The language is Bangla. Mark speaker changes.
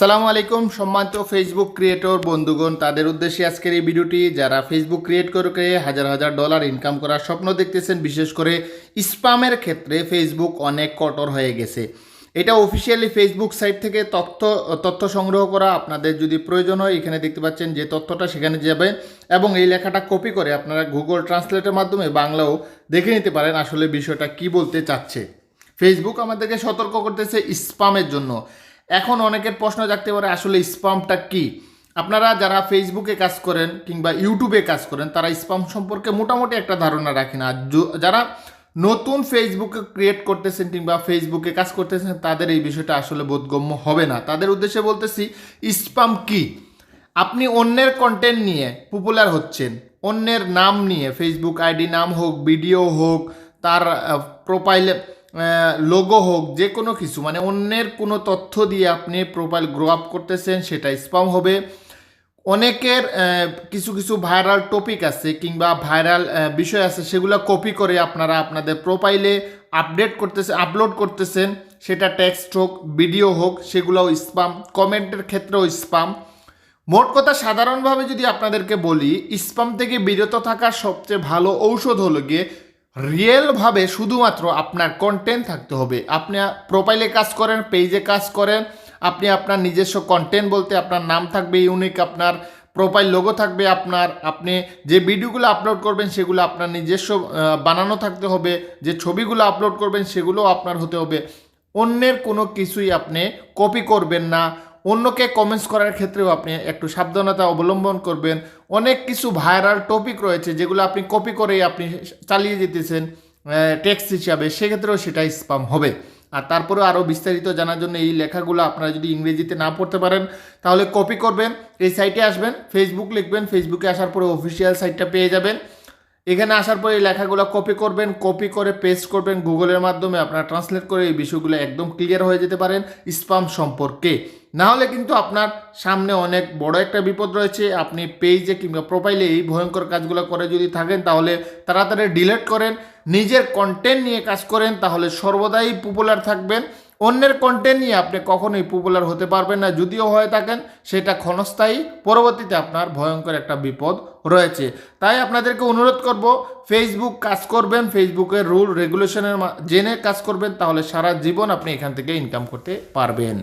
Speaker 1: আসসালামু আলাইকুম, সম্মানিত ফেসবুক ক্রিয়েটর বন্ধুগণ। তাদের উদ্দেশ্যে আজকের এই ভিডিওটি, যারা ফেসবুক ক্রিয়েট করে হাজার হাজার ডলার ইনকাম করার স্বপ্ন দেখতেছেন, বিশেষ করে স্পামের ক্ষেত্রে ফেসবুক অনেক কঠোর হয়ে গেছে। এটা অফিসিয়ালি ফেসবুক সাইট থেকে তথ্য তথ্য সংগ্রহ করা আপনাদের যদি প্রয়োজন হয়, এখানে দেখতে পাচ্ছেন যে তথ্যটা সেখানে যাবে এবং এই লেখাটা কপি করে আপনারা গুগল ট্রান্সলেটের মাধ্যমে বাংলাও দেখে নিতে পারেন আসলে বিষয়টা কি বলতে চাচ্ছে। ফেসবুক আমাদেরকে সতর্ক করতেছে স্পামের জন্য। এখন অনেকের প্রশ্ন জাগতে পারে, আসলে স্পামটা কি? আপনারা যারা ফেসবুকে কাজ করেন কিংবা ইউটিউবে কাজ করেন, তারা স্পাম সম্পর্কে মোটামুটি একটা ধারণা রাখেন আর যারা নতুন ফেসবুকে ক্রিয়েট করতেছেন কিংবা ফেসবুকে কাজ করতেছেন, তাদের এই বিষয়টা আসলে বোধগম্য হবে না। তাদের উদ্দেশ্যে বলতেছি, স্পাম কি? আপনি অন্যের কন্টেন্ট নিয়ে পপুলার হচ্ছেন, অন্যের নাম নিয়ে ফেসবুক আইডি নাম হোক ভিডিও হোক, তার প্রোফাইলে লোগো হোক যে কোনো কিছু মানে অন্যের কোনো তথ্য দিয়ে আপনি প্রোফাইল গ্রো আপ করতেছেন, সেটা স্পাম হবে। অনেকের কিছু কিছু ভাইরাল টপিক আছে কিংবা ভাইরাল বিষয় আছে, সেগুলো কপি করে আপনারা আপনাদের প্রোফাইলে আপডেট করতেছে আপলোড করতেছেন। সেটা টেক্সট হোক ভিডিও হোক, সেগুলোও স্পাম কমেন্টের ক্ষেত্রেও স্পাম মোট কথা, সাধারণভাবে যদি আপনাদেরকে বলি স্পাম থেকে বিরত থাকার সবচেয়ে ভালো ঔষধ হলো গিয়ে রিয়েলভাবে শুধুমাত্র আপনার কন্টেন্ট থাকতে হবে। আপনি প্রোফাইলে কাজ করেন পেজে কাজ করেন, আপনি আপনার নিজস্ব কন্টেন্ট বলতে আপনার নাম থাকবে ইউনিক আপনার প্রোফাইল লোগো থাকবে, আপনার আপনি যে ভিডিওগুলো আপলোড করবেন সেগুলো আপনার নিজস্ব বানানো থাকতে হবে, যে ছবিগুলো আপলোড করবেন সেগুলোও আপনার হতে হবে। অন্যের কোনো কিছুই আপনি কপি করবেন না অন্যকে কমেন্টস করার ক্ষেত্রেও আপনি একটু সাবধানতা অবলম্বন করবেন। অনেক কিছু ভাইরাল টপিক রয়েছে যেগুলো আপনি কপি করেই আপনি চালিয়ে যেতেছেন টেক্সট হিসাবে। সেক্ষেত্রেও সেটা স্পাম হবে। আর তারপরেও আরও বিস্তারিত জানার জন্য এই লেখাগুলো আপনারা যদি ইংরেজিতে না পড়তে পারেন, তাহলে কপি করবেন, এই সাইটে আসবেন ফেসবুক লিখবেন ফেসবুকে আসার পরে অফিসিয়াল সাইটটা পেয়ে যাবেন। এখানে আসার পরে এই লেখাগুলো কপি করবেন কপি করে পেস্ট করবেন গুগলের মাধ্যমে, আপনারা ট্রান্সলেট করে এই বিষয়গুলো একদম ক্লিয়ার হয়ে যেতে পারেন স্পাম সম্পর্কে। না হলে কিন্তু আপনার সামনে অনেক বড় একটা বিপদ রয়েছে, আপনি পেজে কিংবা প্রোফাইলে এই ভয়ঙ্কর কাজগুলো করে যদি থাকেন, তাহলে তাড়াতাড়ি ডিলেট করেন, নিজের কন্টেন্ট নিয়ে কাজ করেন, তাহলে সর্বদাই পপুলার থাকবেন। অন্যের কন্টেন্ট নিয়ে আপনি কখনোই পপুলার হতে পারবেন না। যদিও হয়ে থাকেন, সেটা ক্ষণস্থায়ী, পরবর্তীতে আপনার ভয়ঙ্কর একটা বিপদ রয়েছে। তাই আপনাদেরকে অনুরোধ করব ফেসবুক কাজ করবেন ফেসবুকের রুল রেগুলেশনের জেনে কাজ করবেন, তাহলে সারা জীবন আপনি এখান থেকে ইনকাম করতে পারবেন।